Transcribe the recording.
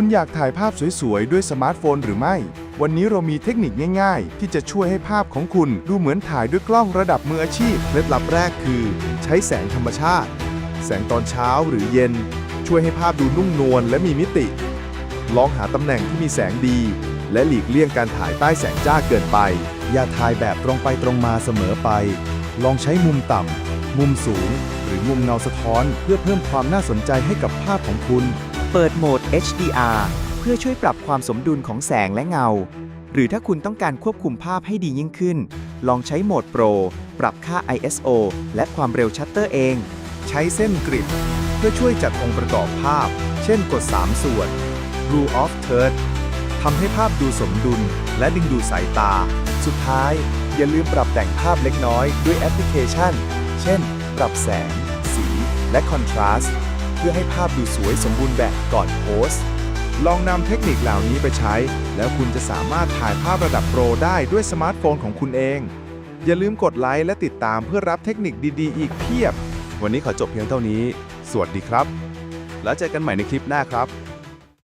คุณอยากถ่ายภาพสวยๆ ด้วยสมาร์ทโฟนหรือไม่ วันนี้เรามีเทคนิคง่ายๆ ที่จะช่วยให้ภาพของคุณดูเหมือนถ่ายด้วยกล้องระดับมืออาชีพ เคล็ดลับแรกคือ ใช้แสงธรรมชาติ แสงตอนเช้าหรือเย็น ช่วยให้ภาพดูนุ่มนวลและมีมิติ ลองหาตำแหน่งที่มีแสงดี และหลีกเลี่ยงการถ่ายใต้แสงจ้าเกินไป อย่าถ่ายแบบตรงไปตรงมาเสมอไป ลองใช้มุมต่ำมุมสูง หรือมุมเงาสะท้อน เพื่อเพิ่มความน่าสนใจให้กับภาพของคุณ เปิดโหมด HDR เพื่อช่วยปรับความสมดุลของแสงและเงา หรือถ้าคุณต้องการควบคุมภาพให้ดียิ่งขึ้น ลองใช้โหมดโปรปรับค่า ISO และความเร็วชัตเตอร์เอง ใช้เส้นกริด เพื่อช่วยจัดองค์ประกอบภาพ เช่นกด 3 ส่วน Rule of Third ทำให้ภาพดูสมดุล และดึงดูดสายตา สุดท้าย อย่าลืมปรับแต่งภาพเล็กน้อยด้วยแอปพลิเคชัน เช่น ปรับแสง สี และคอนทราสต์ เพื่อให้ภาพดูสวยสมบูรณ์แบบก่อนโพสต์ ลองนำเทคนิคเหล่านี้ไปใช้ แล้วคุณจะสามารถถ่ายภาพระดับโปรได้ด้วยสมาร์ทโฟนของคุณเอง อย่าลืมกดไลค์และติดตามเพื่อรับเทคนิคดีๆ อีกเพียบ วันนี้ขอจบเพียงเท่านี้ สวัสดีครับ แล้วเจอกันใหม่ในคลิปหน้าครับ